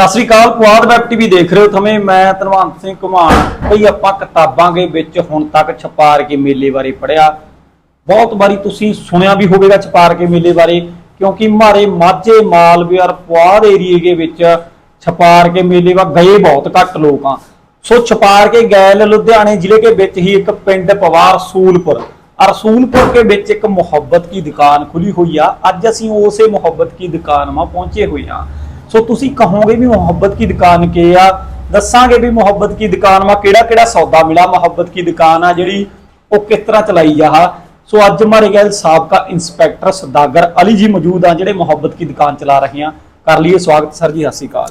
ਸਤਿ ਸ੍ਰੀ ਅਕਾਲ, ਪੁਆਧ ਵੈਬ ਟੀਵੀ ਦੇਖ ਰਹੇ ਹੋ ਥਮੇ, ਮੈਂ ਧਨਵੰਤ ਸਿੰਘ ਘੁਮਾਣ ਭਈ ਆਪਾਂ ਕਿਤਾਬਾਂ ਦੇ ਵਿੱਚ ਹੁਣ ਤੱਕ ਛਪਾਰ ਕੇ ਮੇਲੇ ਬਾਰੇ ਪੜਿਆ ਬਹੁਤ ਵਾਰੀ ਤੁਸੀਂ ਸੁਣਿਆ ਵੀ ਹੋਵੇਗਾ ਛਪਾਰ ਕੇ ਮੇਲੇ ਬਾਰੇ, ਕਿਉਂਕਿ ਮਾਰੇ ਮਾਝੇ ਮਾਲਵੇ ਔਰ ਪੁਆਧ ਏਰੀਏ ਦੇ ਵਿੱਚ ਛਪਾਰ ਕੇ ਮੇਲੇ ਵਾ, ਗਏ ਬਹੁਤ ਘੱਟ ਲੋਕ ਆ। ਸੋ ਛਪਾਰ ਕੇ ਗੈਲ ਲੁਧਿਆਣੇ ਜ਼ਿਲ੍ਹੇ ਦੇ ਵਿੱਚ ਹੀ ਇੱਕ ਪਿੰਡ ਪਵਾਰ ਸੂਲਪੁਰ ਔਰ ਸੂਲਪੁਰ ਕੇ ਵਿੱਚ ਇੱਕ ਮੁਹੱਬਤ ਕੀ ਦੁਕਾਨ ਖੁੱਲੀ ਹੋਈ ਆ। ਅੱਜ ਅਸੀਂ ਉਸੇ ਮੁਹੱਬਤ ਕੀ ਦੁਕਾਨ ਮਾ ਪਹੁੰਚੇ ਹੋਏ ਆ। ਸੋ ਤੁਸੀਂ ਕਹੋਗੇ ਵੀ ਮੁਹੱਬਤ ਕੀ ਦੁਕਾਨ ਕੀ ਆ? ਦੱਸਾਂਗੇ ਵੀ ਮੁਹੱਬਤ ਕੀ ਦੁਕਾਨ ਮਾ ਕਿਹੜਾ ਕਿਹੜਾ ਸੌਦਾ ਮਿਲਾ ਮੁਹੱਬਤ ਕੀ ਦੁਕਾਨ ਆ ਜਿਹੜੀ ਉਹ ਕਿਸ ਤਰ੍ਹਾਂ ਚਲਾਈ ਜਾ? ਸੋ ਅੱਜ ਹਮਾਰੇ ਗੈਲ ਸਾਬਕਾ ਇੰਸਪੈਕਟਰ ਸਦਾਗਰ ਅਲੀ ਜੀ ਮੌਜੂਦ ਆ ਜਿਹੜੇ ਮੁਹੱਬਤ ਕੀ ਦੁਕਾਨ ਚਲਾ ਰਹੇ ਆ ਕਰ ਲਈਏ ਸਵਾਗਤ ਸਰ ਜੀ ਸਤਿ ਸ਼੍ਰੀ ਅਕਾਲ।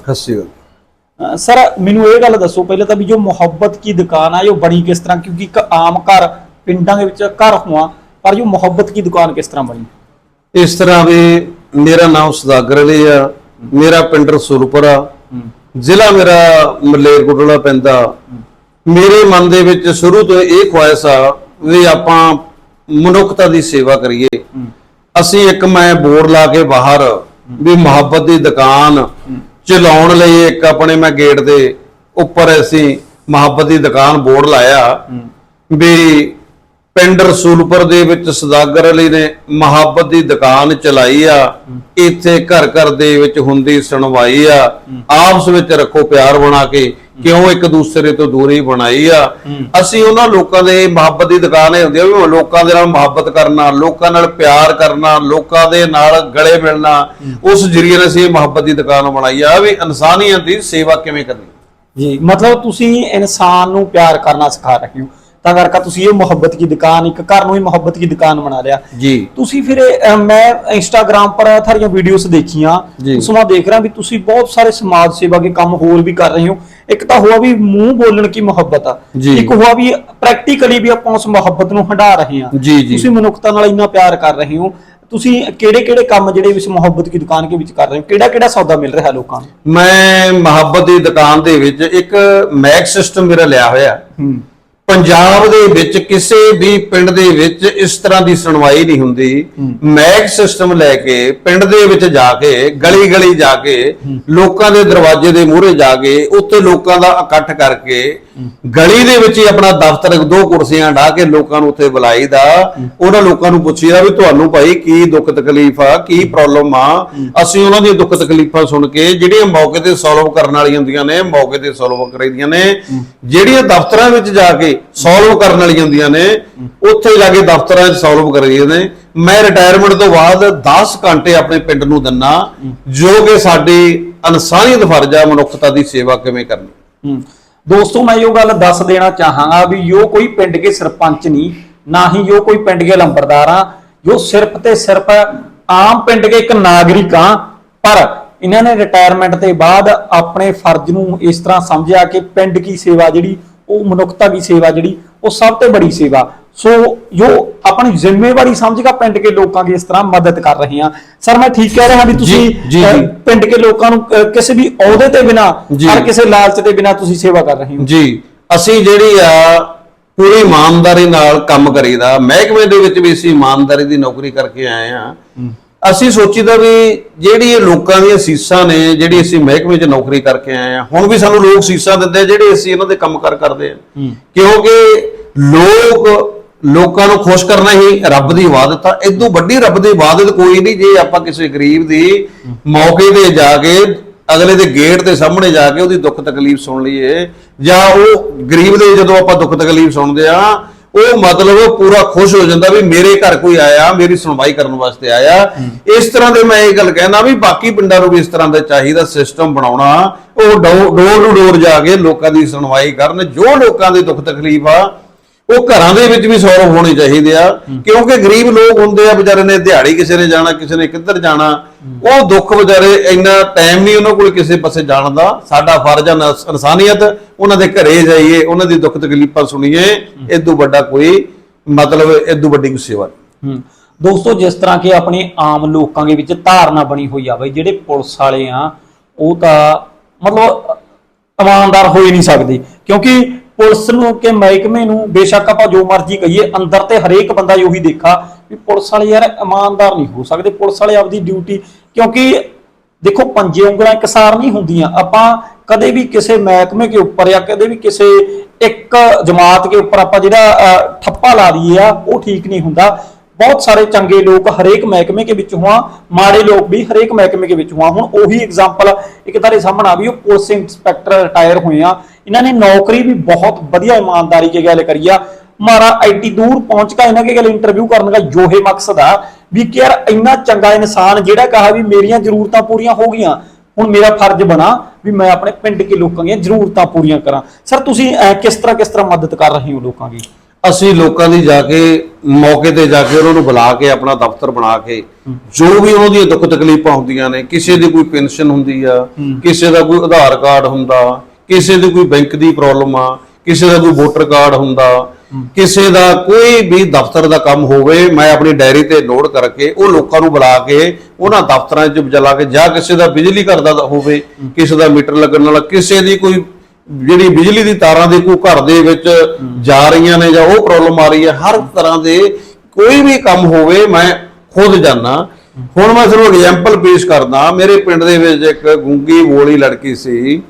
ਅਹ ਸਰ ਮੈਨੂੰ ਇਹ ਗੱਲ ਦੱਸੋ ਪਹਿਲਾਂ ਤਾਂ ਵੀ ਜੋ ਮੁਹੱਬਤ ਕੀ ਦੁਕਾਨ ਆ ਇਹ ਬਣੀ ਕਿਸ ਤਰ੍ਹਾਂ? ਕਿਉਂਕਿ ਇੱਕ ਆਮ ਘਰ ਪਿੰਡਾਂ ਦੇ ਵਿੱਚ ਘਰ ਹੋਆ ਪਰ ਜੋ ਮੁਹੱਬਤ ਕੀ ਦੁਕਾਨ ਕਿਸ ਤਰ੍ਹਾਂ ਬਣੀ? ਇਸ ਤਰ੍ਹਾਂ ਵੀ ਮੇਰਾ ਨਾਮ ਸੁਦਾਗਰ ਅਲੀ ਆ ਮੇਰਾ ਪਿੰਡ ਰਸੂਲਪੁਰ ਆ। ਜ਼ਿਲ੍ਹਾ ਮੇਰਾ ਮਲੇਰਕੋਟਲਾ ਪੈਂਦਾ ਮੇਰੇ ਮਨ ਦੇ ਵਿੱਚ ਸ਼ੁਰੂ ਤੋਂ ਇਹ ਖੁਆਇਸ਼ ਆ ਵੀ ਆਪਾਂ ਮਨੁੱਖਤਾ ਦੀ ਸੇਵਾ ਕਰੀਏ। ਅਸੀਂ ਇੱਕ ਮੈਂ ਬੋਰਡ ਲਾ ਕੇ ਬਾਹਰ ਵੀ ਮੁਹੱਬਤ ਦੀ ਦੁਕਾਨ ਚਲਾਉਣ ਲਈ ਇੱਕ ਆਪਣੇ ਮੈਂ ਗੇਟ ਦੇ ਉੱਪਰ ਅਸੀਂ ਮੁਹੱਬਤ ਦੀ ਦੁਕਾਨ ਬੋਰਡ ਲਾਇਆ। ਵੀ ਪਿੰਡ ਰਸੂਲਪੁਰ ਦੇ ਵਿੱਚ ਸਦਾਗਰ ਅਲੀ ਨੇ ਮੁਹੱਬਤ ਦੀ ਦੁਕਾਨ ਚਲਾਈ ਆ। ਇੱਥੇ ਘਰ ਘਰ ਦੇ ਵਿੱਚ ਹੁੰਦੀ ਸੁਣਵਾਈ ਆ। ਆਪਸ ਵਿੱਚ ਰੱਖੋ ਪਿਆਰ ਬਣਾ ਕੇ ਕਿਉਂ ਇੱਕ ਦੂਸਰੇ ਤੋਂ ਦੂਰੀ ਬਣਾਈ ਆ? ਅਸੀਂ ਉਹਨਾਂ ਲੋਕਾਂ ਦੇ ਮੁਹੱਬਤ ਦੀ ਦੁਕਾਨ ਇਹ ਹੁੰਦੀ ਆ ਵੀ ਲੋਕਾਂ ਦੇ ਨਾਲ ਮੁਹੱਬਤ ਕਰਨਾ, ਲੋਕਾਂ ਨਾਲ ਪਿਆਰ ਕਰਨਾ, ਲੋਕਾਂ ਦੇ ਨਾਲ ਗਲੇ ਮਿਲਣਾ। ਉਸ ਜਰੀਏ ਨਾਲ ਅਸੀਂ ਇਹ ਮੁਹੱਬਤ ਦੀ ਦੁਕਾਨ ਬਣਾਈ ਆ। ਵੀ ਇਨਸਾਨੀਅਤ ਦੀ ਸੇਵਾ ਕਿਵੇਂ ਕਰਨੀ? ਜੀ, ਮਤਲਬ ਤੁਸੀਂ ਇਨਸਾਨ ਨੂੰ ਪਿਆਰ ਕਰਨਾ ਸਿਖਾ ਰਹੇ ਹੋ। ਤਾਂ ਕਰਕੇ ਤੁਸੀਂ ਇਹ ਮੁਹੱਬਤ ਕੀ ਦੁਕਾਨ ਇੱਕ ਘਰ ਨੂੰ ਹੀ ਮੁਹੱਬਤ ਕੀ ਦੁਕਾਨ ਬਣਾ ਲਿਆ। ਜੀ। ਤੁਸੀਂ ਫਿਰ ਇਹ, ਮੈਂ ਇੰਸਟਾਗ੍ਰam ਪਰ ਤੁਹਾਡੀਆਂ ਵੀਡੀਓਜ਼ ਦੇਖੀਆਂ। ਜੀ। ਉਸ ਨੂੰ ਦੇਖ ਰਿਹਾ ਵੀ ਤੁਸੀਂ ਬਹੁਤ ਸਾਰੇ ਸਮਾਜ ਸੇਵਾ ਦੇ ਕੰਮ ਹੋਰ ਵੀ ਕਰ ਰਹੇ ਹੋ। ਇੱਕ ਤਾਂ ਹੋਆ ਵੀ ਮੂੰਹ ਬੋਲਣ ਕੀ ਮੁਹੱਬਤ ਆ। ਜੀ। ਇੱਕ ਹੋਆ ਵੀ ਪ੍ਰੈਕਟੀਕਲੀ ਵੀ ਆਪਾਂ ਉਸ ਮੁਹੱਬਤ ਨੂੰ ਹੰਡਾ ਰਹੇ ਹਾਂ। ਜੀ, ਜੀ। ਤੁਸੀਂ ਮਨੁੱਖਤਾ ਨਾਲ ਇੰਨਾ ਪਿਆਰ ਕਰ ਰਹੇ ਹੋ। ਤੁਸੀਂ ਕਿਹੜੇ ਕਿਹੜੇ ਕੰਮ ਜਿਹੜੇ ਇਸ ਮੁਹੱਬਤ ਕੀ ਦੁਕਾਨ ਦੇ ਵਿੱਚ ਕਰ ਰਹੇ ਹੋ? ਕਿਹੜਾ ਕਿਹੜਾ ਸੌਦਾ ਮਿਲ ਰਿਹਾ ਲੋਕਾਂ ਨੂੰ? ਮੈਂ ਮੁਹੱਬਤ ਦੀ ਦੁਕਾਨ ਦੇ ਵਿੱਚ ਇੱਕ ਮੈਕ ਸਿਸਟਮ ਮੇਰਾ ਲਿਆ ਹੋਇਆ। ਹੂੰ। ਪੰਜਾਬ ਦੇ ਵਿੱਚ ਕਿਸੇ ਵੀ ਪਿੰਡ ਦੇ ਵਿੱਚ ਇਸ ਤਰ੍ਹਾਂ ਦੀ ਸੁਣਵਾਈ ਨਹੀਂ ਹੁੰਦੀ। ਮੈਕ ਸਿਸਟਮ ਲੈ ਕੇ ਪਿੰਡ ਦੇ ਵਿੱਚ ਜਾ ਕੇ ਗਲੀ ਗਲੀ ਜਾ ਕੇ ਲੋਕਾਂ ਦੇ ਦਰਵਾਜ਼ੇ ਦੇ ਮੂਹਰੇ ਜਾ ਕੇ ਉੱਥੇ ਲੋਕਾਂ ਦਾ ਇਕੱਠ ਕਰਕੇ ਗਲੀ ਦੇ ਵਿੱਚ ਹੀ ਆਪਣਾ ਦਫ਼ਤਰ, ਦੋ ਕੁਰਸੀਆਂ ਢਾ ਕੇ ਲੋਕਾਂ ਨੂੰ ਉੱਥੇ ਬੁਲਾਈਦਾ। ਉਹਨਾਂ ਲੋਕਾਂ ਨੂੰ ਪੁੱਛੀਦਾ ਵੀ ਤੁਹਾਨੂੰ ਭਾਈ ਕੀ ਦੁੱਖ ਤਕਲੀਫ ਆ, ਕੀ ਪ੍ਰੋਬਲਮ ਆ? ਅਸੀਂ ਉਹਨਾਂ ਦੀਆਂ ਦੁੱਖ ਤਕਲੀਫਾਂ ਸੁਣ ਕੇ ਜਿਹੜੀਆਂ ਮੌਕੇ ਤੇ ਸੋਲਵ ਕਰਨ ਵਾਲੀਆਂ ਹੁੰਦੀਆਂ ਨੇ, ਮੌਕੇ ਤੇ ਸੋਲਵ ਕਰਾਈਦੀਆਂ ਨੇ। ਜਿਹੜੀਆਂ ਦਫ਼ਤਰਾਂ ਵਿੱਚ ਜਾ ਕੇ ਸੋਲਵ ਕਰਨ ਵਾਲੀਆਂ ਹੁੰਦੀਆਂ ਨੇ, ਉੱਥੇ ਜਾ ਕੇ ਦਫ਼ਤਰਾਂ 'ਚ ਸੋਲਵ ਕਰਾਈਆਂ ਨੇ। ਮੈਂ ਰਿਟਾਇਰਮੈਂਟ ਤੋਂ ਬਾਅਦ 10 ਘੰਟੇ ਆਪਣੇ ਪਿੰਡ ਨੂੰ ਦਿੰਨਾ, ਜੋ ਕਿ ਸਾਡੀ ਇਨਸਾਨੀਅਤ ਫਰਜ਼ ਆ ਮਨੁੱਖਤਾ ਦੀ ਸੇਵਾ ਕਿਵੇਂ ਕਰਨੀ। ਦੋਸਤੋ, ਮੈਂ ਇਹ ਗੱਲ ਦੱਸ ਦੇਣਾ ਚਾਹਾਂਗਾ ਵੀ ਯੋ ਕੋਈ ਪਿੰਡ ਕੇ ਸਰਪੰਚ ਨਹੀਂ ਨਾ ਹੀ ਯੋ ਕੋਈ ਪਿੰਡ ਕੇ ਲੰਬਰਦਾਰ ਆ, ਜੋ ਸਿਰਫ ਤੇ ਸਿਰਫ ਆਮ ਪਿੰਡ ਕੇ ਇੱਕ ਨਾਗਰਿਕ ਆ, ਪਰ ਇਹਨਾਂ ਨੇ ਰਿਟਾਇਰਮੈਂਟ ਤੇ ਬਾਅਦ ਆਪਣੇ ਫਰਜ਼ ਨੂੰ ਇਸ ਤਰ੍ਹਾਂ ਸਮਝਿਆ ਕਿ ਪਿੰਡ ਕੀ ਸੇਵਾ ਜਿਹੜੀ, ਉਹ ਮਨੁੱਖਤਾ ਦੀ ਸੇਵਾ ਜਿਹੜੀ, ਉਹ ਸਭ ਤੋਂ ਬੜੀ ਸੇਵਾ। ਸੋ ਜੋ ਆਪਣੀ ਜ਼ਿੰਮੇਵਾਰੀ ਸਮਝ ਕੇ ਪਿੰਡ ਕੇ ਲੋਕਾਂ ਦੀ ਇਸ ਤਰ੍ਹਾਂ ਮਦਦ ਕਰ ਰਹੇ ਆ ਸਰ ਮੈਂ ਠੀਕ ਕਹਿ ਰਿਹਾ ਵੀ ਤੁਸੀਂ। ਪਿੰਡ ਕੇ ਲੋਕਾਂ ਨੂੰ ਕਿਸੇ ਵੀ ਅਹੁਦੇ ਤੇ ਬਿਨਾ। ਹਰ ਕਿਸੇ ਲਾਲਚ ਦੇ ਬਿਨਾ ਤੁਸੀਂ ਸੇਵਾ ਕਰ ਰਹੇ ਹੋ। ਜੀ ਅਸੀਂ ਜਿਹੜੀ ਆ ਪੂਰੀ ਇਮਾਨਦਾਰੀ ਨਾਲ ਕੰਮ ਕਰੀਦਾ ਮਹਿਕਮੇ ਦੇ ਵਿੱਚ ਵੀ ਅਸੀਂ ਇਮਾਨਦਾਰੀ ਦੀ ਨੌਕਰੀ ਕਰਕੇ ਆਏ ਆ ਅਸੀਂ ਸੋਚੀਦਾ ਵੀ ਜਿਹੜੀ ਇਹ ਲੋਕਾਂ ਦੀਆਂ ਸੀਸਾਂ ਨੇ ਜਿਹੜੀ ਅਸੀਂ ਮਹਿਕਮੇ 'ਚ ਨੌਕਰੀ ਕਰਕੇ ਆਏ ਆ ਹੁਣ ਵੀ ਸਾਨੂੰ ਲੋਕ ਸੀਸਾਂ ਦਿੰਦੇ ਆ ਜਿਹੜੇ ਅਸੀਂ ਇਹਨਾਂ ਦੇ ਕੰਮਕਾਰ ਕਰਦੇ ਆ। ਕਿਉਂਕਿ ਲੋਕ ਲੋਕਾਂ ਨੂੰ ਖੁਸ਼ ਕਰਨਾ ਹੀ ਰੱਬ ਦੀ ਇਬਾਦਤ ਆ ਇਦੋਂ ਵੱਡੀ ਰੱਬ ਦੀ ਇਬਾਦਤ ਕੋਈ ਨਹੀਂ ਜੇ ਆਪਾਂ ਕਿਸੇ ਗਰੀਬ ਦੀ ਮੌਕੇ ਤੇ ਜਾ ਕੇ ਅਗਲੇ ਦੇ ਗੇਟ ਦੇ ਸਾਹਮਣੇ ਜਾ ਕੇ ਉਹਦੀ ਦੁੱਖ ਤਕਲੀਫ ਸੁਣ ਲਈਏ ਜਾਂ ਉਹ ਗਰੀਬ ਦੇ ਜਦੋਂ ਆਪਾਂ ਦੁੱਖ ਤਕਲੀਫ ਸੁਣਦੇ ਆ ਉਹ ਮਤਲਬ ਪੂਰਾ ਖੁਸ਼ ਹੋ ਜਾਂਦਾ ਵੀ ਮੇਰੇ ਘਰ ਕੋਈ ਆਇਆ, ਮੇਰੀ ਸੁਣਵਾਈ ਕਰਨ ਵਾਸਤੇ ਆਇਆ। ਇਸ ਤਰ੍ਹਾਂ ਦੇ ਮੈਂ ਇਹ ਗੱਲ ਕਹਿੰਦਾ ਵੀ ਬਾਕੀ ਪਿੰਡਾਂ ਨੂੰ ਵੀ ਇਸ ਤਰ੍ਹਾਂ ਦਾ ਚਾਹੀਦਾ ਸਿਸਟਮ ਬਣਾਉਣਾ। ਉਹ ਡੋਰ ਟੂ ਡੋਰ ਜਾ ਕੇ ਲੋਕਾਂ ਦੀ ਸੁਣਵਾਈ ਕਰਨ, ਜੋ ਲੋਕਾਂ ਦੀ ਦੁੱਖ ਤਕਲੀਫ ਆ ਉਹ ਘਰਾਂ ਦੇ ਵਿੱਚ ਵੀ ਸੌਲਵ ਹੋਣੇ ਚਾਹੀਦੇ ਆ, ਕਿਉਂਕਿ ਗਰੀਬ ਲੋਕ ਹੁੰਦੇ ਆ, ਵਿਚਾਰੇ ਨੇ ਦਿਹਾੜੀ ਕਿਸੇ ਨੇ ਜਾਣਾ, ਕਿਸੇ ਨੇ ਕਿੱਧਰ ਜਾਣਾ, ਉਹ ਦੁੱਖ ਵਿਚਾਰੇ ਇੰਨਾ ਟਾਈਮ ਨਹੀਂ ਉਹਨਾਂ ਕੋਲ ਕਿਸੇ ਪਾਸੇ ਜਾਣ ਦਾ। ਸਾਡਾ ਫਰਜ਼ ਆ ਇਨਸਾਨੀਅਤ, ਉਹਨਾਂ ਦੇ ਘਰੇ ਜਾਈਏ, ਉਹਨਾਂ ਦੀ ਦੁੱਖ ਤਕਲੀਫਾਂ ਸੁਣੀਏ ਇਦੋਂ ਵੱਡਾ ਕੋਈ ਮਤਲਬ ਇਦੋਂ ਵੱਡੀ ਕੋਈ ਸੇਵਾ ਹੂੰ। ਦੋਸਤੋ, ਜਿਸ ਤਰ੍ਹਾਂ ਕਿ ਆਪਣੇ ਆਮ ਲੋਕਾਂ ਦੇ ਵਿੱਚ ਧਾਰਨਾ ਬਣੀ ਹੋਈ ਆ ਬਈ, ਜਿਹੜੇ ਪੁਲਿਸ ਵਾਲੇ ਆ, ਉਹ ਤਾਂ ਮਤਲਬ ਇਮਾਨਦਾਰ ਹੋ ਹੀ ਨਹੀਂ ਸਕਦੇ। ਕਿਉਂਕਿ ਪੁਲਿਸ ਨੂੰ ਕਿ ਮਹਿਕਮੇ ਨੂੰ ਬੇਸ਼ੱਕ ਆਪਾਂ ਜੋ ਮਰਜ਼ੀ ਕਹੀਏ ਅੰਦਰ ਤੇ ਹਰੇਕ ਬੰਦਾ ਇਹੋ ਦੇਖਾ ਵੀ ਪੁਲਿਸ ਵਾਲੇ ਯਾਰ ਇਮਾਨਦਾਰ ਨਹੀਂ ਹੋ ਸਕਦੇ ਪੁਲਿਸ ਵਾਲੇ ਆਪਦੀ ਡਿਊਟੀ ਕਿਉਂਕਿ ਦੇਖੋ ਪੰਜੇ ਉਂਗਲਾਂ ਇਕਸਾਰ ਨਹੀਂ ਹੁੰਦੀਆਂ। ਆਪਾਂ ਕਦੇ ਵੀ ਕਿਸੇ ਮਹਿਕਮੇ ਕੇ ਉੱਪਰ ਜਾਂ ਕਦੇ ਵੀ ਕਿਸੇ ਇੱਕ ਜਮਾਤ ਕੇ ਉੱਪਰ ਆਪਾਂ ਜਿਹੜਾ ਅਹ, ਠੱਪਾ ਲਾ ਦਈਏ ਆ ਉਹ ਠੀਕ ਨਹੀਂ ਹੁੰਦਾ। ਬਹੁਤ ਸਾਰੇ ਚੰਗੇ ਲੋਕ ਹਰੇਕ ਮਹਿਕਮੇ ਦੇ ਵਿੱਚ ਹੁਆ ਮਾੜੇ ਲੋਕ ਵੀ ਹਰੇਕ ਮਹਿਕਮੇ ਦੇ ਵਿੱਚ ਹੁਆ। ਹੁਣ ਉਹੀ ਐਗਜ਼ਾਮਪਲ ਇੱਕ ਤੁਹਾਡੇ ਸਾਹਮਣੇ ਆ ਵੀ ਉਹ ਪੁਲਿਸ ਇੰਸਪੈਕਟਰ ਰਿਟਾਇਰ ਹੋਏ ਆ। ਇਹਨਾਂ ਨੇ ਨੌਕਰੀ ਵੀ ਬਹੁਤ ਵਧੀਆ ਇਮਾਨਦਾਰੀ ਕੇ ਗੱਲ ਕਰੀ ਆ। ਮਾਰਾ ਆਈਟੀ ਦੂਰ ਪਹੁੰਚ ਕੇ ਇਹਨਾਂ ਕੇ ਗੱਲ ਇੰਟਰਵਿਊ ਕਰਨ ਦਾ ਜੋਹੇ ਮਕਸਦ ਆ ਵੀ ਕਿ ਯਾਰ ਇੰਨਾ ਚੰਗਾ ਇਨਸਾਨ ਜਿਹੜਾ ਕਹਾ ਵੀ ਮੇਰੀਆਂ ਜ਼ਰੂਰਤਾਂ ਪੂਰੀਆਂ ਹੋ ਗਈਆਂ ਹੁਣ ਮੇਰਾ ਫਰਜ਼ ਬਣਾ ਵੀ ਮੈਂ ਆਪਣੇ ਪਿੰਡ ਕੇ ਲੋਕਾਂ ਦੀਆਂ ਜ਼ਰੂਰਤਾਂ ਪੂਰੀਆਂ ਕਰਾਂ। ਸਰ ਤੁਸੀਂ ਅਹ, ਕਿਸ ਤਰ੍ਹਾਂ ਕਿਸ ਤਰ੍ਹਾਂ ਮਦਦ ਕਰ ਰਹੇ ਹੋ ਲੋਕਾਂ ਦੀ? ਅਸੀਂ ਲੋਕਾਂ ਦੀ ਜਾ ਕੇ, ਮੌਕੇ ਤੇ ਜਾ ਕੇ ਉਹਨਾਂ ਨੂੰ ਬੁਲਾ ਕੇ, ਆਪਣਾ ਦਫ਼ਤਰ ਬਣਾ ਕੇ, ਜੋ ਵੀ ਉਹਨਾਂ ਦੀਆਂ ਦੁੱਖ ਤਕਲੀਫਾਂ ਹੁੰਦੀਆਂ ਨੇ, ਕਿਸੇ ਦੀ ਕੋਈ ਪੈਨਸ਼ਨ ਹੁੰਦੀ ਆ, ਕਿਸੇ ਦਾ ਕੋਈ ਆਧਾਰ ਕਾਰਡ ਹੁੰਦਾ, ਕਿਸੇ ਦੀ ਕੋਈ ਬੈਂਕ ਦੀ ਪ੍ਰੋਬਲਮ ਆ, ਕਿਸੇ ਦਾ ਕੋਈ ਵੋਟਰ ਕਾਰਡ ਹੁੰਦਾ, ਕਿਸੇ ਦਾ ਕੋਈ ਵੀ ਦਫ਼ਤਰ ਦਾ ਕੰਮ ਹੋਵੇ, ਮੈਂ ਆਪਣੀ ਡਾਇਰੀ ਤੇ ਨੋਟ ਕਰਕੇ ਉਹ ਲੋਕਾਂ ਨੂੰ ਬੁਲਾ ਕੇ, ਉਹਨਾਂ ਦਫ਼ਤਰਾਂ 'ਚ ਚਲਾ ਕੇ, ਜਾਂ ਕਿਸੇ ਦਾ ਬਿਜਲੀ ਘਰ ਦਾ ਹੋਵੇ, ਕਿਸੇ ਦਾ ਮੀਟਰ ਲੱਗਣ ਵਾਲਾ, ਕਿਸੇ ਦੀ ਕੋਈ ਜਿਹੜੀ ਬਿਜਲੀ ਦੀ ਤਾਰਾਂ ਦੇ ਕੋਈ ਘਰ ਦੇ ਵਿੱਚ ਜਾ ਰਹੀਆਂ ਨੇ ਜਾਂ ਉਹ ਪ੍ਰੋਬਲਮ ਆ ਰਹੀ ਹੈ ਹਰ ਤਰ੍ਹਾਂ ਦੇ ਕੋਈ ਵੀ ਕੰਮ ਹੋਵੇ ਮੈਂ ਖੁਦ ਜਾਣਾ ਹੁਣ ਮੈਂ ਤੁਹਾਨੂੰ ਐਗਜ਼ਾਮਪਲ ਪੇਸ਼ ਕਰਦਾ। ਮੇਰੇ ਪਿੰਡ ਦੇ ਵਿੱਚ ਇੱਕ ਗੁੰਗੀ ਬੋਲੀ ਲੜਕੀ ਸੀ।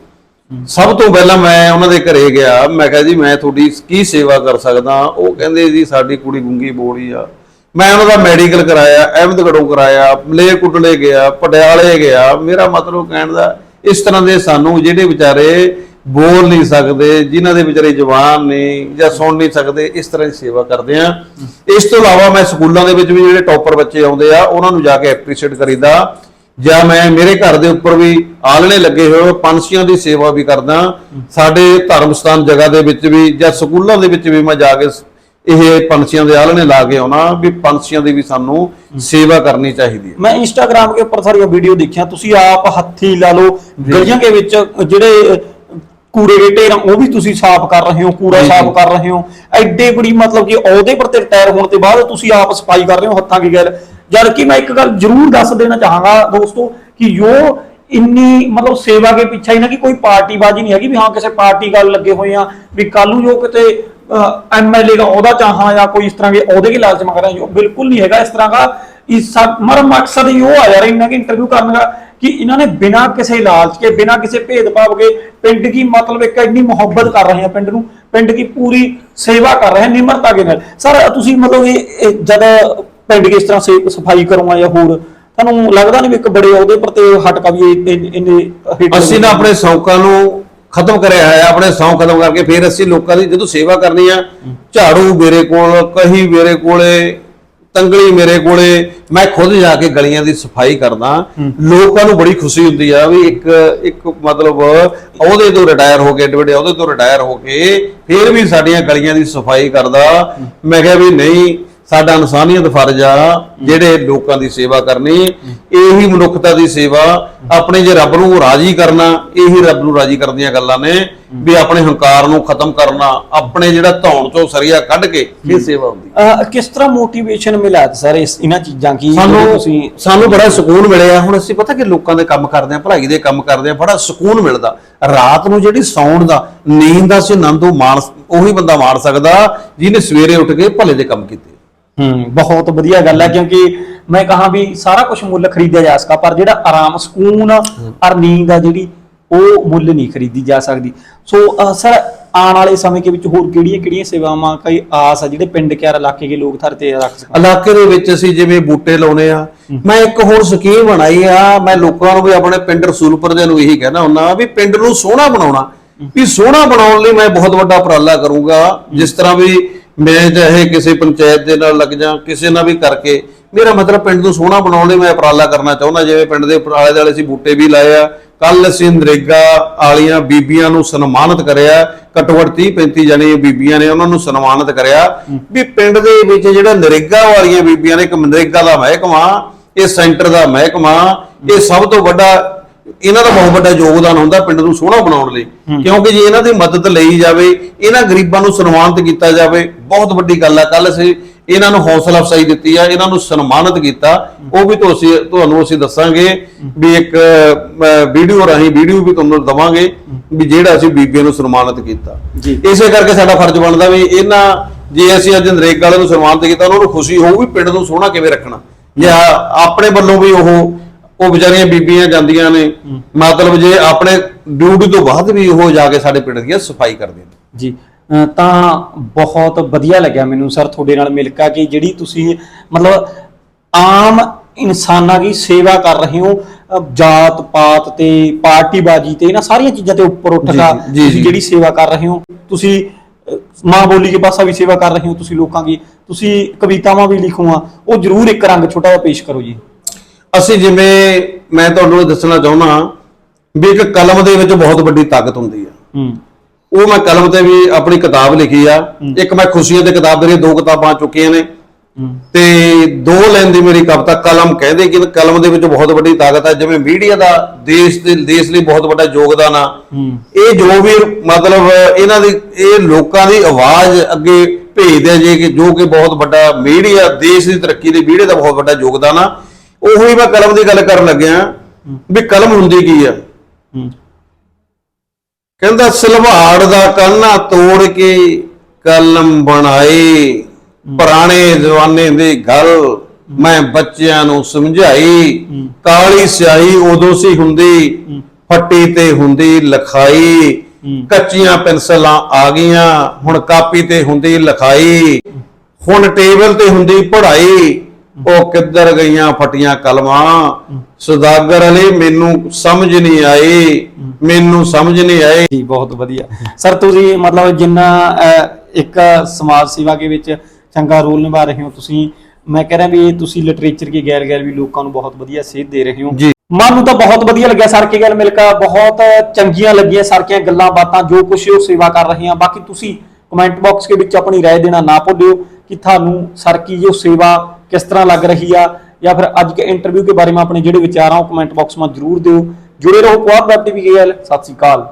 ਸਭ ਤੋਂ ਪਹਿਲਾਂ ਮੈਂ ਉਹਨਾਂ ਦੇ ਘਰੇ ਗਿਆ। ਮੈਂ ਕਿਹਾ ਜੀ ਮੈਂ ਤੁਹਾਡੀ ਕੀ ਸੇਵਾ ਕਰ ਸਕਦਾ? ਉਹ ਕਹਿੰਦੇ ਜੀ ਸਾਡੀ ਕੁੜੀ ਗੁੰਗੀ ਬੋਲੀ ਆ। ਮੈਂ ਉਹਨਾਂ ਦਾ ਮੈਡੀਕਲ ਕਰਾਇਆ ਅਹਿਮਦਗੜੋਂ ਕਰਾਇਆ ਮਲੇਰਕੋਟਲੇ ਗਿਆ ਪਟਿਆਲੇ ਗਿਆ। ਮੇਰਾ ਮਤਲਬ ਕਹਿਣ ਦਾ ਇਸ ਤਰ੍ਹਾਂ ਦੇ ਸਾਨੂੰ ਜਿਹੜੇ ਵਿਚਾਰੇ ਬੋਲ ਨਹੀਂ ਸਕਦੇ ਜਿਨ੍ਹਾਂ ਦੇ ਵਿਚਾਰੇ ਜਵਾਨ ਨੇ ਜਾਂ ਸੁਣ ਨਹੀਂ ਸਕਦੇ ਇਸ ਤਰ੍ਹਾਂ ਦੀ ਸੇਵਾ ਕਰਦੇ ਆ ਇਸ ਤੋਂ ਇਲਾਵਾ ਮੈਂ ਸਕੂਲਾਂ ਦੇ ਵਿੱਚ ਵੀ ਜਿਹੜੇ ਟੌਪਰ ਬੱਚੇ ਆਉਂਦੇ ਆ ਉਹਨਾਂ ਨੂੰ ਜਾ ਕੇ ਐਪਰੀਸ਼ੀਏਟ ਕਰੀਦਾ। ਜਾਂ ਮੈਂ ਮੇਰੇ ਘਰ ਦੇ ਉੱਪਰ ਵੀ ਆਲਣੇ ਲੱਗੇ ਹੋਏ ਪੰਛੀਆਂ ਦੀ ਸੇਵਾ ਵੀ ਕਰਦਾ। ਸਾਡੇ ਧਰਮ ਸਥਾਨ ਜਗ੍ਹਾ ਦੇ ਵਿੱਚ ਵੀ ਜਾਂ ਸਕੂਲਾਂ ਦੇ ਵਿੱਚ ਵੀ ਮੈਂ ਜਾ ਕੇ ਇਹ ਪੰਛੀਆਂ ਦੇ ਆਲਣੇ ਲਾ ਕੇ ਆਉਣਾ ਵੀ ਪੰਛੀਆਂ ਦੀ ਵੀ ਸਾਨੂੰ ਸੇਵਾ ਕਰਨੀ ਚਾਹੀਦੀ ਹੈ। ਮੈਂ ਇੰਸਟਾਗ੍ਰam ਕੇ ਉੱਪਰ ਸਾਰੀਆਂ ਵੀਡੀਓ ਦੇਖੀਆਂ ਤੁਸੀਂ ਆਪ ਹੱਥੀ ਲਾ ਲਓ ਗਲੀਆਂ ਦੇ ਵਿੱਚ ਜਿਹੜੇ ਕੂੜੇ ਦੇ ਢੇਰ ਉਹ ਵੀ ਤੁਸੀਂ ਸਾਫ਼ ਕਰ ਰਹੇ ਹੋ ਕੂੜਾ ਸਾਫ਼। ਕਰ ਰਹੇ ਹੋ। ਐਡੇ ਬੜੀ ਮਤਲਬ ਕਿ ਅਹੁਦੇ ਪਰ ਤੇ ਰਿਟਾਇਰ ਹੋਣ ਤੋਂ ਬਾਅਦ ਤੁਸੀਂ ਆਪ ਸਫ਼ਾਈ ਕਰ ਰਹੇ ਹੋ ਹੱਥਾਂ ਦੀ ਗੱਲ। ਜਦ ਕਿ ਮੈਂ ਇੱਕ ਗੱਲ ਜ਼ਰੂਰ ਦੱਸ ਦੇਣਾ ਚਾਹਾਂਗਾ ਦੋਸਤੋ ਕਿ ਯੋ ਇੰਨੀ ਮਤਲਬ ਸੇਵਾ ਦੇ ਪਿੱਛੇ ਹੀ ਨਾ ਕਿ ਕੋਈ ਪਾਰਟੀਬਾਜ਼ੀ ਨਹੀਂ ਹੈਗੀ ਵੀ ਹਾਂ ਕਿਸੇ ਪਾਰਟੀ ਗੱਲ ਲੱਗੇ ਹੋਏ ਆ ਵੀ ਕੱਲ ਨੂੰ ਜੋ ਕਿਤੇ ਐਮਐਲਏ ਦਾ ਉਹਦਾ ਚਾਹਾਂ ਜਾਂ ਕੋਈ ਇਸ ਤਰ੍ਹਾਂ ਦੇ ਉਹਦੇ ਕੀ ਲਾਲਚ ਮੰਗ ਰਹੇ ਜੋ ਬਿਲਕੁਲ ਨਹੀਂ ਹੈਗਾ ਇਸ ਤਰ੍ਹਾਂ ਦਾ। ਇਸ ਸਭ ਮਰ ਮਕਸਦ ਹੀ ਉਹ ਆ ਯਾਰ ਇਹਨਾਂ ਕੇ ਇੰਟਰਵਿਊ ਕਰਨ ਦਾ। ਕਿ ਇਹਨਾਂ ਨੇ ਬਿਨਾਂ ਕਿਸੇ ਲਾਲਚ ਕੇ ਬਿਨਾਂ ਕਿਸੇ ਭੇਦਭਾਵ ਕੇ ਪਿੰਡ ਦੀ ਮਤਲਬ ਇੱਕ ਇੰਨੀ ਮੁਹੱਬਤ ਕਰ ਰਹੇ ਆ ਪਿੰਡ ਨੂੰ ਪਿੰਡ ਦੀ ਪੂਰੀ ਸੇਵਾ ਕਰ ਰਹੇ ਆ ਨਿਮਰਤਾ ਦੇ ਨਾਲ। ਸਰ ਤੁਸੀਂ ਮਤਲਬ ਇਹ ਜਦ ਪਿੰਡ ਦੀ ਇਸ ਤਰ੍ਹਾਂ ਸੇ ਸਫ਼ਾਈ ਕਰੂਗਾ ਜਾਂ ਹੋਰ ਤੁਹਾਨੂੰ ਲੱਗਦਾ ਨਹੀਂ ਵੀ ਇੱਕ ਬੜੇ ਉਹਦੇ ਪਰ ਤੇ ਹਟਕਾ ਵੀ ਇਹ- ਇਹ- ਇਹਨੇ ਅਸੀਂ ਨਾ ਆਪਣੇ ਸੌਂਕਾਂ ਨੂੰ ਖਤਮ ਕਰਿਆ ਹੈ ਆਪਣੇ ਸੌਂਕ ਖਤਮ ਕਰਕੇ ਫਿਰ ਅਸੀਂ ਲੋਕਾਂ ਦੀ ਜਦੋਂ ਸੇਵਾ ਕਰਨੀ ਆ ਝਾੜੂ ਮੇਰੇ ਕੋਲ ਕਹੀ ਮੇਰੇ ਕੋਲੇ ਤੰਗਲੀ ਮੇਰੇ ਕੋਲੇ ਮੈਂ ਖੁਦ ਜਾ ਕੇ ਗਲੀਆਂ ਦੀ ਸਫ਼ਾਈ ਕਰਦਾ। ਲੋਕਾਂ ਨੂੰ ਬੜੀ ਖੁਸ਼ੀ ਹੁੰਦੀ ਆ ਵੀ ਇੱਕ ਇੱਕ ਮਤਲਬ ਉਹਦੇ ਤੋਂ ਰਿਟਾਇਰ ਹੋ ਕੇ ਵੱਡੇ ਉਹਦੇ ਤੋਂ ਰਿਟਾਇਰ ਹੋ ਕੇ ਫਿਰ ਵੀ ਸਾਡੀਆਂ ਗਲੀਆਂ ਦੀ ਸਫ਼ਾਈ ਕਰਦਾ। ਮੈਂ ਕਿਹਾ ਵੀ ਨਹੀਂ ਸਾਡਾ ਇਨਸਾਨੀਅਤ ਫਰਜ਼ ਆ ਜਿਹੜੇ ਲੋਕਾਂ ਦੀ ਸੇਵਾ ਕਰਨੀ ਇਹੀ ਮਨੁੱਖਤਾ ਦੀ ਸੇਵਾ ਆਪਣੇ ਜੇ ਰੱਬ ਨੂੰ ਰਾਜੀ ਕਰਨਾ ਇਹੀ ਰੱਬ ਨੂੰ ਰਾਜੀ ਕਰਨ ਦੀਆਂ ਗੱਲਾਂ ਨੇ ਵੀ ਆਪਣੇ ਹੰਕਾਰ ਨੂੰ ਖਤਮ ਕਰਨਾ ਆਪਣੇ ਜਿਹੜਾ ਧੌਣ ਚੋਂ ਸਰੀਆ ਕੱਢ ਕੇ ਇਹ ਸੇਵਾ ਹੁੰਦੀ। ਕਿਸ ਤਰ੍ਹਾਂ ਮੋਟੀਵੇਸ਼ਨ ਮਿਲਿਆ ਸਰ ਇਹਨਾਂ ਚੀਜ਼ਾਂ ਕੀ ਸਾਨੂੰ ਤੁਸੀਂ ਸਾਨੂੰ ਬੜਾ ਸਕੂਨ ਮਿਲਿਆ। ਹੁਣ ਅਸੀਂ ਪਤਾ ਕਿ ਲੋਕਾਂ ਦੇ ਕੰਮ ਕਰਦੇ ਆ ਭਲਾਈ ਦੇ ਕੰਮ ਕਰਦੇ ਆ ਬੜਾ ਸਕੂਨ ਮਿਲਦਾ। ਰਾਤ ਨੂੰ ਜਿਹੜੀ ਸੌਣ ਦਾ ਨੀਂਦ ਦਾ ਸੀ ਆਨੰਦ ਉਹ ਮਾਣ ਉਹੀ ਬੰਦਾ ਮਾਣ ਸਕਦਾ ਜਿਹਨੇ ਸਵੇਰੇ ਉੱਠ ਕੇ ਭਲੇ ਦੇ ਕੰਮ ਕੀਤੇ। ਹੂੰ ਬਹੁਤ ਵਧੀਆ ਗੱਲ ਹੈ ਕਿਉਂਕਿ ਮੈਂ ਕਹਾ ਵੀ ਸਾਰਾ ਕੁਝ ਮੁੱਲ ਖਰੀਦਿਆ ਜਾ ਸਕਦਾ ਪਰ ਜਿਹੜਾ ਆਰਾਮ ਸਕੂਨ ਔਰ ਨੀਂਦ ਆ ਜਿਹੜੀ ਉਹ ਮੁੱਲ ਨਹੀਂ ਖਰੀਦੀ ਜਾ ਸਕਦੀ। ਸੋ ਸਰ ਆਉਣ ਵਾਲੇ ਸਮੇਂ ਦੇ ਵਿੱਚ ਹੋਰ ਕਿਹੜੀਆਂ ਕਿਹੜੀਆਂ ਸੇਵਾਵਾਂ ਕਈ ਆਸ ਆ ਜਿਹੜੇ ਪਿੰਡ ਕਿਆਰ ਇਲਾਕੇ ਦੇ ਲੋਕ ਥਰ ਤੇ ਰੱਖ ਸਕਣ? ਇਲਾਕੇ ਦੇ ਵਿੱਚ ਅਸੀਂ ਜਿਵੇਂ ਬੂਟੇ ਲਾਉਨੇ ਆ ਮੈਂ ਇੱਕ ਹੋਰ ਸਕੀਮ ਬਣਾਈ ਆ ਮੈਂ ਲੋਕਾਂ ਨੂੰ ਵੀ ਆਪਣੇ ਪਿੰਡ ਰਸੂਲਪੁਰ ਦੇ ਨੂੰ ਇਹੀ ਕਹਿਣਾ ਹੁੰਦਾ ਵੀ ਪਿੰਡ ਨੂੰ ਸੋਹਣਾ ਬਣਾਉਣਾ। ਵੀ ਸੋਹਣਾ ਬਣਾਉਣ ਲਈ ਮੈਂ ਬਹੁਤ ਵੱਡਾ ਉਪਰਾਲਾ ਕਰੂੰਗਾ ਜਿਸ ਤਰ੍ਹਾਂ ਵੀ ਮੈਂ ਚਾਹੇ ਕਿਸੇ ਪੰਚਾਇਤ ਦੇ ਨਾਲ ਲੱਗ ਜਾਂ ਕਿਸੇ ਨਾਲ ਵੀ ਕਰਕੇ, ਮੇਰਾ ਮਤਲਬ ਪਿੰਡ ਨੂੰ ਸੋਹਣਾ ਬਣਾਉਣ ਲਈ ਮੈਂ ਉਪਰਾਲਾ ਕਰਨਾ ਚਾਹੁੰਦਾ। ਜਿਵੇਂ ਪਿੰਡ ਦੇ ਆਲੇ ਦੁਆਲੇ ਅਸੀਂ ਬੂਟੇ ਵੀ ਲਾਏ ਆ। ਕੱਲ ਅਸੀਂ ਨਰੇਗਾ ਵਾਲੀਆਂ ਬੀਬੀਆਂ ਨੂੰ ਸਨਮਾਨਿਤ ਕਰਿਆ। ਘੱਟੋ ਘੱਟ 30 35 ਜਣੇ ਬੀਬੀਆਂ ਨੇ ਉਹਨਾਂ ਨੂੰ ਸਨਮਾਨਿਤ ਕਰਿਆ। ਵੀ ਪਿੰਡ ਦੇ ਵਿੱਚ ਜਿਹੜਾ ਨਰੇਗਾ ਵਾਲੀਆਂ ਬੀਬੀਆਂ ਨੇ, ਇੱਕ ਨਰੇਗਾ ਦਾ ਮਹਿਕਮਾ, ਇਹ ਸੈਂਟਰ ਦਾ ਮਹਿਕਮਾ, ਇਹ ਸਭ ਤੋਂ ਵੱਡਾ ਇਹਨਾਂ ਦਾ ਬਹੁਤ ਵੱਡਾ ਯੋਗਦਾਨ ਹੁੰਦਾ ਪਿੰਡ ਨੂੰ ਸੋਹਣਾ ਬਣਾਉਣ ਲਈ। ਕਿਉਂਕਿ ਜੇ ਇਹਨਾਂ ਦੀ ਮਦਦ ਲਈ ਜਾਵੇ ਇਹਨਾਂ ਗਰੀਬਾਂ ਨੂੰ ਸਨਮਾਨਿਤ ਕੀਤਾ ਜਾਵੇ ਬਹੁਤ ਵੱਡੀ ਗੱਲ ਹੈ ਕੱਲ ਅਸੀਂ ਇਹਨਾਂ ਨੂੰ ਹੌਸਲਾ ਅਫਸਾਈ ਦਿੱਤੀ ਆ ਇਹਨਾਂ ਨੂੰ ਸਨਮਾਨਿਤ ਕੀਤਾ। ਉਹ ਵੀ ਤੁਸੀਂ ਤੁਹਾਨੂੰ ਅਸੀਂ ਦੱਸਾਂਗੇ ਵੀ ਇੱਕ ਵੀਡੀਓ ਰਾਹੀਂ ਵੀਡੀਓ ਵੀ ਤੁਹਾਨੂੰ ਦਵਾਂਗੇ ਵੀ ਜਿਹੜਾ ਅਸੀਂ ਬੀਬੀਆਂ ਨੂੰ ਸਨਮਾਨਿਤ ਕੀਤਾ। ਇਸੇ ਕਰਕੇ ਸਾਡਾ ਫਰਜ਼ ਬਣਦਾ ਵੀ ਇਹਨਾਂ ਜੇ ਅਸੀਂ ਅੱਜ ਨਰੇਗਾ ਵਾਲੇ ਨੂੰ ਸਨਮਾਨਿਤ ਕੀਤਾ ਉਹਨਾਂ ਨੂੰ ਖੁਸ਼ੀ ਹੋਊ ਵੀ ਪਿੰਡ ਨੂੰ ਸੋਹਣਾ ਕਿਵੇਂ ਰੱਖਣਾ। ਜਾਂ ਆਪਣੇ ਵੱਲੋਂ ਵੀ ਉਹ ਉਹ ਵਿਚਾਰੀਆਂ ਬੀਬੀਆਂ ਜਾਂਦੀਆਂ ਨੇ। ਮਤਲਬ ਜੇ ਆਪਣੇ ਡਿਊਟੀ ਤੋਂ ਬਾਅਦ ਵੀ ਉਹ ਜਾ ਕੇ ਸਾਡੇ ਪਿੰਡ ਦੀਆਂ ਸਫ਼ਾਈ ਕਰਦੇ ਨੇ ਜੀ ਤਾਂ ਬਹੁਤ ਵਧੀਆ ਲੱਗਿਆ ਮੈਨੂੰ ਸਰ ਤੁਹਾਡੇ ਨਾਲ ਮਿਲ ਕੇ ਕਿ ਜਿਹੜੀ ਤੁਸੀਂ ਮਤਲਬ ਆਮ ਇਨਸਾਨਾਂ ਦੀ ਸੇਵਾ ਕਰ ਰਹੇ ਹੋ ਜਾਤ ਪਾਤ ਤੇ ਪਾਰਟੀਬਾਜੀ ਤੇ ਇਹਨਾਂ ਸਾਰੀਆਂ ਚੀਜ਼ਾਂ ਤੇ ਉੱਪਰ ਉੱਠ ਕੇ। ਜਿਹੜੀ ਸੇਵਾ ਕਰ ਰਹੇ ਹੋ ਤੁਸੀਂ ਮਾਂ ਬੋਲੀ ਦੇ ਪਾਸਾ ਵੀ ਸੇਵਾ ਕਰ ਰਹੇ ਹੋ ਤੁਸੀਂ ਲੋਕਾਂ ਦੀ ਤੁਸੀਂ ਕਵਿਤਾਵਾਂ ਵੀ ਲਿਖੋ ਆ ਉਹ ਜ਼ਰੂਰ ਇੱਕ ਰੰਗ ਛੋਟਾ ਜਿਹਾ ਪੇਸ਼ ਕਰੋ ਜੀ। ਅਸੀਂ ਜਿਵੇਂ ਮੈਂ ਤੁਹਾਨੂੰ ਦੱਸਣਾ ਚਾਹੁੰਦਾ ਵੀ ਇੱਕ ਕਲਮ ਦੇ ਵਿੱਚ ਬਹੁਤ ਵੱਡੀ ਤਾਕਤ ਹੁੰਦੀ ਆ। ਹੂੰ। ਉਹ ਮੈਂ ਕਲਮ ਤੇ ਵੀ ਆਪਣੀ ਕਿਤਾਬ ਲਿਖੀ ਆ। ਇੱਕ ਮੈਂ ਖੁਸ਼ੀਆਂ ਤੇ ਕਿਤਾਬ ਮੇਰੀਆਂ ਦੋ ਕਿਤਾਬਾਂ ਆ ਚੁੱਕੀਆਂ ਨੇ। ਤੇ ਦੋ ਲਾਈਨ ਦੀ ਮੇਰੀ ਕਵਿਤਾ ਕਲਮ ਕਹਿੰਦੇ ਕਿ ਕਲਮ ਦੇ ਵਿੱਚ ਬਹੁਤ ਵੱਡੀ ਤਾਕਤ ਹੈ ਜਿਵੇਂ ਮੀਡੀਆ ਦਾ ਦੇਸ਼ ਦੇ ਦੇਸ਼ ਲਈ ਬਹੁਤ ਵੱਡਾ ਯੋਗਦਾਨ ਆ। ਇਹ ਜੋ ਵੀ ਮਤਲਬ ਇਹਨਾਂ ਦੀ ਇਹ ਲੋਕਾਂ ਦੀ ਆਵਾਜ਼ ਅੱਗੇ ਭੇਜਦੇ ਆ ਜੇ ਕਿ ਜੋ ਕਿ ਬਹੁਤ ਵੱਡਾ ਮੀਡੀਆ ਦੇਸ਼ ਦੀ ਤਰੱਕੀ ਲਈ ਮੀਡੀਆ ਦਾ ਬਹੁਤ ਵੱਡਾ ਯੋਗਦਾਨ ਆ। ਉਹੀ ਮੈਂ ਕਲਮ ਦੀ ਗੱਲ ਕਰਨ ਲੱਗਿਆ ਵੀ ਕਲਮ ਹੁੰਦੀ ਕੀ ਆ? ਕਹਿੰਦਾ ਸਲਵਾੜ ਦਾ ਕਾਨਾ ਤੋੜ ਕੇ ਕਲਮ ਬਣਾਏ। ਪੁਰਾਣੇ ਜ਼ਮਾਨੇ ਦੀ ਗੱਲ ਮੈਂ ਬੱਚਿਆਂ ਨੂੰ ਸਮਝਾਈ। ਕਾਲੀ ਸਿਆਹੀ ਉਦੋਂ ਸੀ ਹੁੰਦੀ ਫੱਟੀ ਤੇ ਹੁੰਦੀ ਲਿਖਾਈ। ਕੱਚੀਆਂ ਪੈਨਸਲਾਂ ਆ ਗਈਆਂ ਹੁਣ ਕਾਪੀ ਤੇ ਹੁੰਦੀ ਲਿਖਾਈ। ਹੁਣ ਟੇਬਲ ਤੇ ਹੁੰਦੀ ਪੜ੍ਹਾਈ। ਉਹ ਕਿੱਧਰ ਗਈਆਂ ਫਟੀਆਂ ਕਲਮਾਂ ਸੁਦਾਗਰ ਅਲੀ ਮੈਨੂੰ ਸਮਝ ਨਹੀਂ ਆਈ ਮੈਨੂੰ ਸਮਝ ਨਹੀਂ ਆਈ ਜੀ ਬਹੁਤ ਵਧੀਆ ਸਰ ਤੁਸੀਂ ਮਤਲਬ ਜਿੰਨਾ ਅਹ, ਇੱਕ ਸਮਾਜ ਸੇਵਾ ਦੇ ਵਿੱਚ ਚੰਗਾ ਰੋਲ ਨਿਭਾ ਰਹੇ ਹੋ ਤੁਸੀਂ ਮੈਂ ਕਹਿ ਰਿਹਾ ਵੀ ਇਹ ਤੁਸੀਂ ਲਿਟਰੇਚਰ ਕੀ ਗੈਰ ਗੈਰ ਵੀ ਲੋਕਾਂ ਨੂੰ ਬਹੁਤ ਵਧੀਆ ਸੇਧ ਦੇ ਰਹੇ ਹੋ ਜੀ। ਮਨ ਨੂੰ ਤਾਂ ਬਹੁਤ ਵਧੀਆ ਲੱਗਿਆ ਸਰ ਕੇ ਗੱਲ ਮਿਲ ਕੇ ਬਹੁਤ ਚੰਗੀਆਂ ਲੱਗੀਆਂ ਸਰ ਕੀਆਂ ਗੱਲਾਂ ਬਾਤਾਂ ਜੋ ਕੁਛ ਉਹ ਸੇਵਾ ਕਰ ਰਹੇ ਆ ਬਾਕੀ ਤੁਸੀਂ ਕਮੈਂਟ ਬਾਕਸ ਦੇ ਵਿੱਚ ਆਪਣੀ رائے ਦੇਣਾ ਨਾ ਭੁੱਲਿਓ ਕਿ ਤੁਹਾਨੂੰ ਸਰ ਕੀ ਜੋ ਸੇਵਾ किस तरह लग रही है या फिर आज के इंटरव्यू के बारे में अपने जोड़े विचार हैं कमेंट बॉक्स में जरूर दो जुड़े रहो क्वाब टीवी के साथ श्रीकाल